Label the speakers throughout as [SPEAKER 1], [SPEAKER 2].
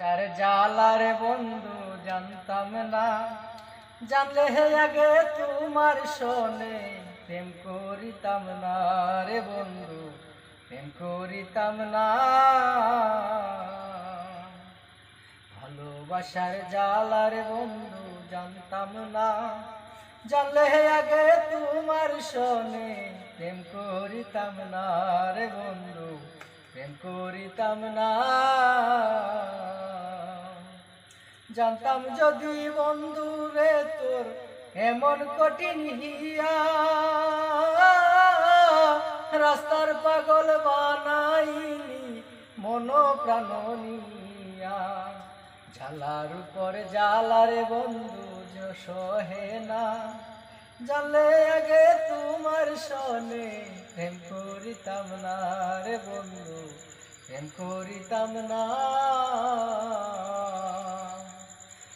[SPEAKER 1] চার জালার বন্ধু জানতাম না। জানলে হে আগে তোমার শোনে, প্রেম করিতাম না রে বন্ধু, প্রেম করিতাম না। ভালোবাসার জালার বন্ধু জানতাম না। জানলে হে আগে তোমার শোনে, প্রেম করিতাম না রে বন্ধু প্রেম করিতাম না। জানতাম যদি বন্ধু রে তোর এমন কঠিন হিয়া। রাস্তার পাগল বানাইলি মন প্রাণ নিয়া। ঝালার উপর জালারে বন্ধু সহে না। জানলে আগে তোমার সনে প্রেম করিতাম না রে বন্ধু, প্রেম করিতাম না।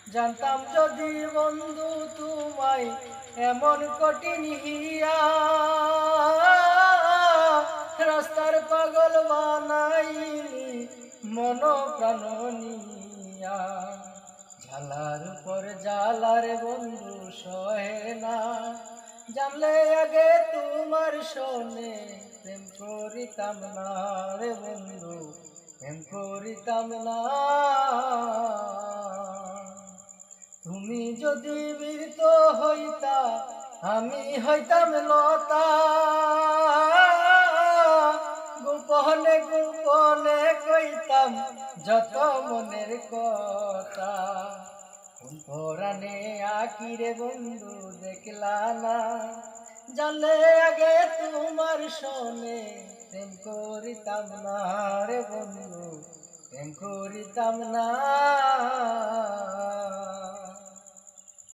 [SPEAKER 1] জানতাম যদি বন্ধু তোমায় এমন কঠিন হিয়া, রাস্তার পাগল বানাইলি মন প্রাণ ঝালার উপর জালার বন্ধু সহে না। জানলে আগে তোমার শোনে, প্রেম করিতাম না রে বন্ধু, প্রেম করিতাম না। তুমি যদি বীরত হইতা, আমি হইতাম লতা। গোপনে গোপনে যত মনের কথা। পরাণে আকিরে বন্ধু দেখলা না। জানলে আগে তোমার শোনে প্রেম করিতাম না রে বন্ধু, প্রেম করিতাম না।